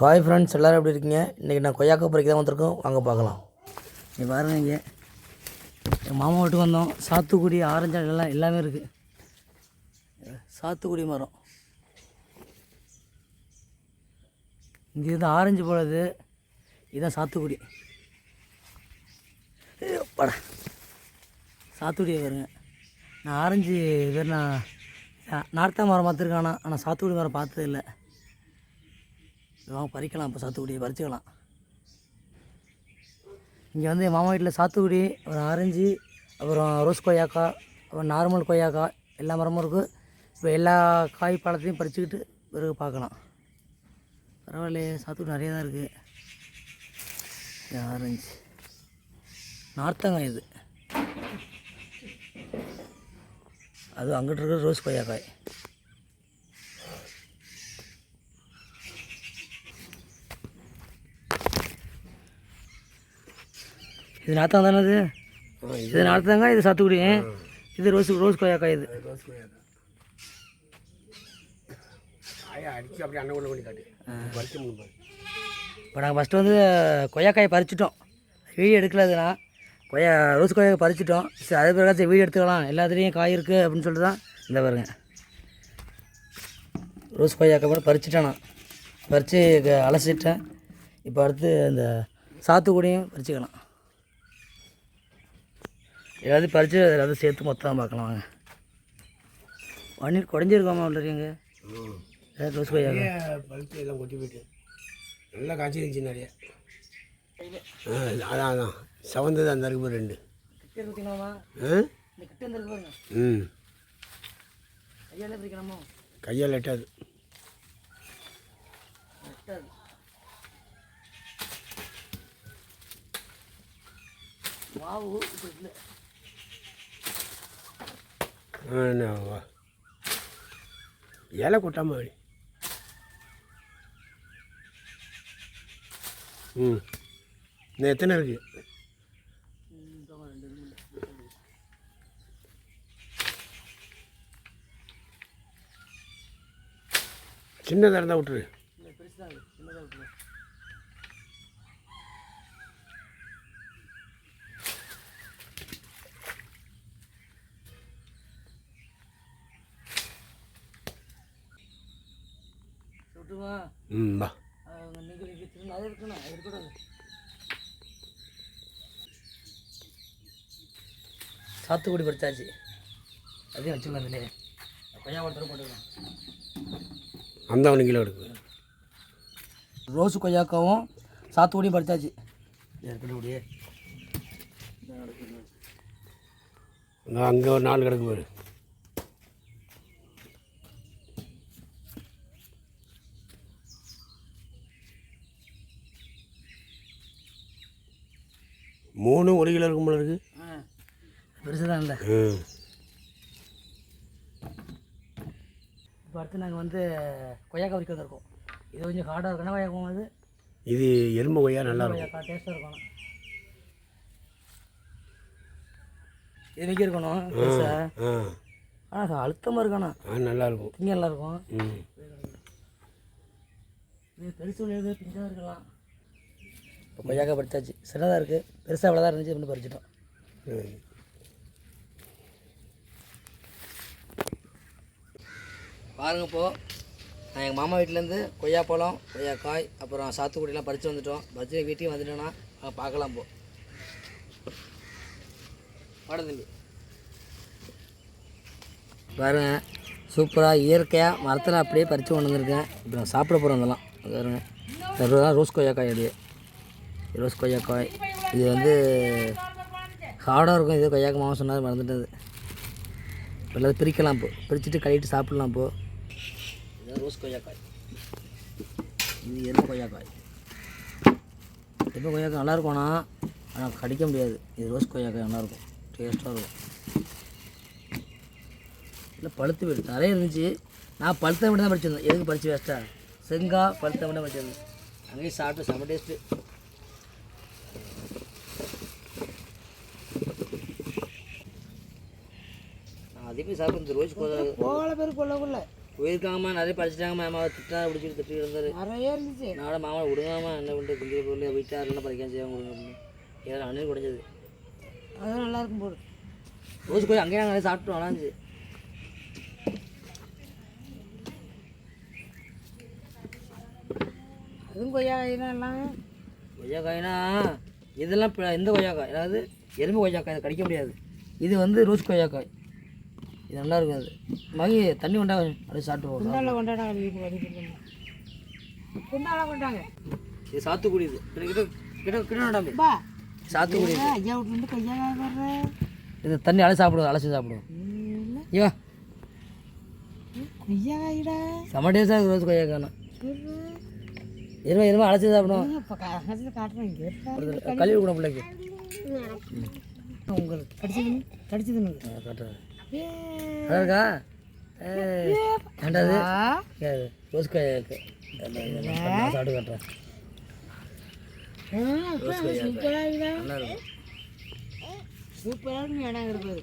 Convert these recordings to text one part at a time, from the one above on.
Hi friends எல்லோரும் எப்படி இருக்கீங்க? இன்றைக்கி நான் கொய்யாக்கா பறிக்க தான் வந்திருக்கோம். வாங்க பார்க்கலாம். இங்கே பாருங்க இங்கே. என் மாமா வீட்டுக்கு வந்தோம். சாத்துக்குடி ஆரஞ்சு எல்லாம் எல்லாமே இருக்குது சாத்துக்குடி மரம். இங்கே இது ஆரஞ்சு போடுறது இதுதான் சாத்துக்குடி. பட சாத்துக்குடி வருங்க நான் ஆரஞ்சு பேர் நான் நார்த்தா மரம் பார்த்துருக்கானா ஆனால் சாத்துக்குடி மரம் பார்த்தது இதெல்லாம் பறிக்கலாம் இப்போ சாத்துக்குடியை பறிச்சுக்கலாம். இங்கே வந்து என் மாமா வீட்டில் சாத்துக்குடி அப்புறம் ஆரஞ்சு அப்புறம் ரோஸ் கொய்யாக்கா அப்புறம் நார்மல் கொய்யாக்கா எல்லா மரமும் இருக்குது இப்போ எல்லா காய் பழத்தையும் பறிச்சுக்கிட்டு பிறகு பார்க்கலாம். பரவாயில்லையே சாத்துக்குடி நிறைய தான் இருக்குது ஆரஞ்சு. நார்த்தங்காய் இது. அது அங்கிட்டு இருக்கிற ரோஸ் கொய்யாக்காய். இது நார்த்தம் தானே இது இது நார்த்தங்க இது சாத்துக்குடி. இது ரோஸ் ரோஸ் கொய்யாக்காய் இது. ரோஸ் கொய்யாக்கா காயை அடித்து அப்படியே அண்ணன் கொண்டு காட்டு. பறிக்க முடியும் இப்போ நாங்கள் ஃபஸ்ட்டு வந்து கொய்யாக்காயை பறிச்சிட்டோம். வீடியோ எடுக்கல அது நான் கொய்யா ரோஸ் கொய்யாவை பறிச்சிட்டோம். சரி அதே பிறகு வீடியோ எடுத்துக்கலாம். எல்லாத்துலேயும் காய் இருக்குது அப்படின்னு சொல்லிட்டு தான் இந்த பாருங்க. ரோஸ் கொய்யாக்காய் கூட பறிச்சிட்டேன் நான். பறித்து அலசிட்டேன். இப்போ அடுத்து இந்த சாத்துக்குடியும் பறிச்சுக்கலாம். எல்லாத்தையும் பறித்து எல்லாத்தையும் சேர்த்து மொத்தம் பார்க்கலாம் வாங்க. வண்ணீர் குறைஞ்சிருக்காமா உள்ளீங்க ம். ரோஸ் நிறைய பழுத்து எல்லாம் கொட்டி போயிட்டு. நல்லா காய்ச்சி இருந்துச்சு நிறைய. ஆ அதான் அதான். செவந்தது அந்த இருக்கு ரெண்டு. ம். கையால் எட்டாது. எட்டாது. மாவு இப்போ இல்லை. இலை கொட்டாம அப்படி ம். இன்னும் எத்தனை இருக்குது சின்னதாக இருந்தால் விட்டுரு. ம் வா. அது இருக்கணும் இருக்கக்கூடாது சாத்துக்குடி பறிச்சாச்சு அதையும் வச்சுக்கலாம் அதிலே கொய்யா பழத்தோட போட்டுக்கலாம். அந்த அவனு கிலோ எடுக்கு. ரோஸு கொய்யாக்காவும் சாத்துக்குடியும் பறிச்சாச்சு இருக்கட்டும் அங்கே ஒரு நாலு கிடக்கு பாரு. மூணும் ஒரு கிலோ இருக்கும் போல இருக்கு. பெருசு தான் இல்லை. இப்போ அடுத்து நாங்கள் வந்து கொய்யாக்காய் வரைக்கும் வந்திருக்கோம். இது கொஞ்சம் ஹார்டாக இருக்குன்னா கொய்யாக்கம் அது? இது எறும்பு கொய்யா நல்லா இருக்கும். டேஸ்ட்டாக இருக்கும். இது மிக்க இருக்கணும் ஆனால் அழுத்தமாக இருக்கணும் ஆ நல்லா இருக்கும். திங்க நல்லா இருக்கும். ம். இது பெருசு பிஞ்சாக இருக்கலாம். இப்போ கொய்யாக்காய் பறிச்சாச்சு சின்னதாக இருக்குது பெருசாக அவ்வளோ தான் இருந்துச்சு அப்படின்னு பறிச்சிட்டோம். பாருங்க இப்போ நான் எங்கள் மாமா வீட்டிலேருந்து கொய்யாப்பழம் கொய்யாக்காய் அப்புறம் சாத்துக்குடிலாம் பறித்து வந்துட்டோம். பறிச்சு வீட்டையும் வந்துட்டோன்னா அங்கே பார்க்கலாம் போ. வாட தம்பி. பாருங்க சூப்பராக இயற்கையாக மரத்தில் அப்படியே பறித்து கொண்டு வந்திருக்கேன். இப்போ நான் சாப்பிட போகிறோம் அதெல்லாம். அது பாருங்க. ரோஸ் கொய்யாக்காய் இது ரோஸ் கொய்யாக்காய். இது வந்து ஹார்டாக இருக்கும். இது கொய்யாக்கு மாமா சொன்னார் மறந்துட்டது. நல்லா பிரிக்கலாம் இப்போ பிரிச்சுட்டு கழுவிட்டு சாப்பிட்லாம் இப்போ இது ரோஸ் கொய்யாக்காய். இது எருமை கொய்யாக்காய். எருமை கொய்யாக்காய் நல்லா இருக்கும்னா ஆனால் கடிக்க முடியாது. இது ரோஸ் கொய்யாக்காய் நல்லாயிருக்கும். டேஸ்ட்டாக இருக்கும். இல்லை பழுத்து வீடு நிறைய இருந்துச்சு. நான் பழுத்த மட்டும் தான் படிச்சிருந்தேன் எதுக்கு படித்து வேஸ்ட்டாக செங்கா பழுத்த மட்டும் படிச்சிருந்தேன் அங்கேயும் சாப்பிட்டு செம்ம டேஸ்ட்டு அதிகமாக சாப்பிட்டு கொய்யா போல பேர் கொள்ளக்குள்ள போயிருக்காங்கம்மா நிறைய படிச்சிட்டாங்கம்மா மாமா. திட்டா பிடிச்சிட்டு திட்டு இருந்தாரு. நிறைய இருந்துச்சு. நாட மாமா விடுங்காமா என்ன பண்ணிட்டு திங்கிற பொருள் போயிட்டாரு என்ன படிக்காம செய்யாம கொடுங்க அப்படின்னு. ஏதாவது அண்ணன் குறைஞ்சது அதுவும் நல்லா இருக்கும் போடு ரோஸ் போய் அங்கேயே நாங்கள் சாப்பிட்டோம் வளாஞ்சு அதுவும் கொய்யா காய்தான் எல்லாம். கொய்யாக்காய்னா இதெல்லாம் இப்ப இந்த கொய்யாக்காய் அதாவது எறும்பு கொய்யாக்காய் இதை கடிக்க முடியாது. இது வந்து ரோஸ் கொய்யாக்காய் இது நல்லா இருக்கும் அது மகி தண்ணி கொண்டா அப்படியே சாப்பிட்டு கொண்டாடாங்க குண்டால கொண்டாங்க. இது சாத்துக்குடி இது கிட்ட கிட்ட கிட்ட பா. சாத்துக்குடி. ஐயா விட்டு கொய்யா காய் வர்ற? இது தண்ணி அலசி சாப்பிடுவோம் அலசி சாப்பிடுவோம் ஐயோ கொய்யா காய்டா செம்ம டேஸ்டாக இருக்குது ரோஸ் கொய்யாக்காய் சொல்ற எருமை எருமை அலசி சாப்பிடுவோம் கழுவி கூட பிள்ளைக்கு. உங்களுக்கு கடிச்சது கடிச்சதுன்னு. ஆ, காட்டுறேன். நல்லா இருக்கா ஏய், ஏன்டா இது ஏய், ரோஸ் கொய்யாக்கு நான் சாப்பிட்டு காட்டுறேன் சூப்பராக இருக்கும். இடம் இருக்குது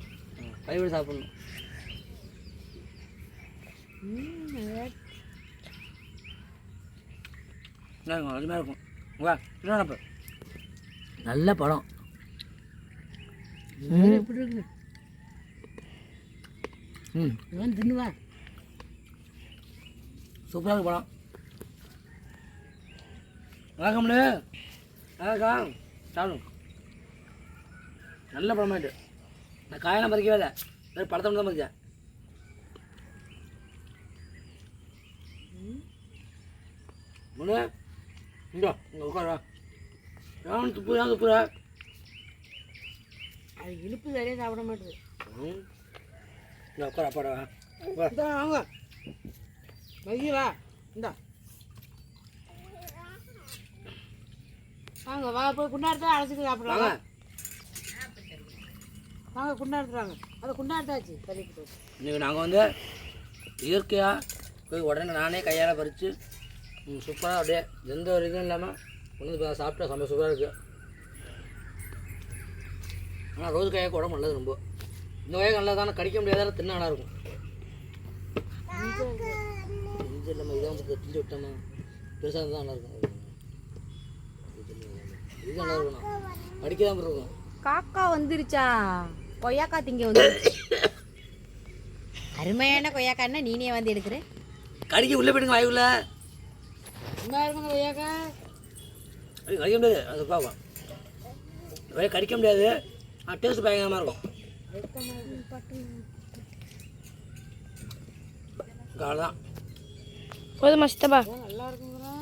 கைவிட சாப்பிடணும். இருக்கும் அருமையாக இருக்கும். வா நல்ல படம் இருக்கு. எப்படி இருக்குது ம். இவன் தின்னுவா சூப்பராக படம். வணக்கம்ல வணக்கா சாப்பிடும் நல்ல படமாயிட்டு நான் காயெல்லாம் பறிக்கவே இல்லை. வெறும் படத்தை மட்டும் தான் பறிச்சேன். முன்னு இங்கே இங்கே உட்காரு ஏன் துப்புறா துப்புறா அது இழுப்பு சரியாக சாப்பிட மாட்டேது இங்கே உட்கார இந்தா வாங்க. வைக்கிறா இந்தா. வாங்க வா போய் குண்டாடுத்தா அழைச்சிட்டு சாப்பிடலாம். வாங்க. குண்டாடுத்துறாங்க அதை குண்டாடுத்தாச்சு தள்ளிட்டு இன்றைக்கி நாங்கள் வந்து இயற்கையாக போய் உடனே நானே கையால் பறித்து சூப்பராக அப்படியே எந்த ஒரு இதுவும் இல்லாமல் கொண்டு வந்து சாப்பிட்டா செம்ம சூப்பராக இருக்குது ஆனால் ரோஸ் காய்க்கு உடம்பு நல்லது ரொம்ப. இந்த காய்க்கு நல்லா தானே கடிக்க முடியாத தின்ன நல்லா இருக்கும். இல்லாமல் இதை வந்து விட்டோமா பெருசாக இருந்தால் நல்லா இருக்கும். இது நல்லா இருக்கணும் கடிக்க தான் இருக்கும். காக்கா வந்துருச்சா? கொய்யாக்கா திங்க வந்துருச்சு. அருமையான கொய்யாக்கான்னா நீனே வந்து எடுக்கிற கடிக்க உள்ளே போயிடுங்க வாயுள்ள என்ன இருக்குங்க ஐயாக்கா கடிக்க முடியாது அது வேறு கடிக்க முடியாது டேஸ்ட் பயங்கரமாக இருக்கும். அவ்வளோதான் போதுமா சித்தப்பா? நல்லா இருக்குங்களா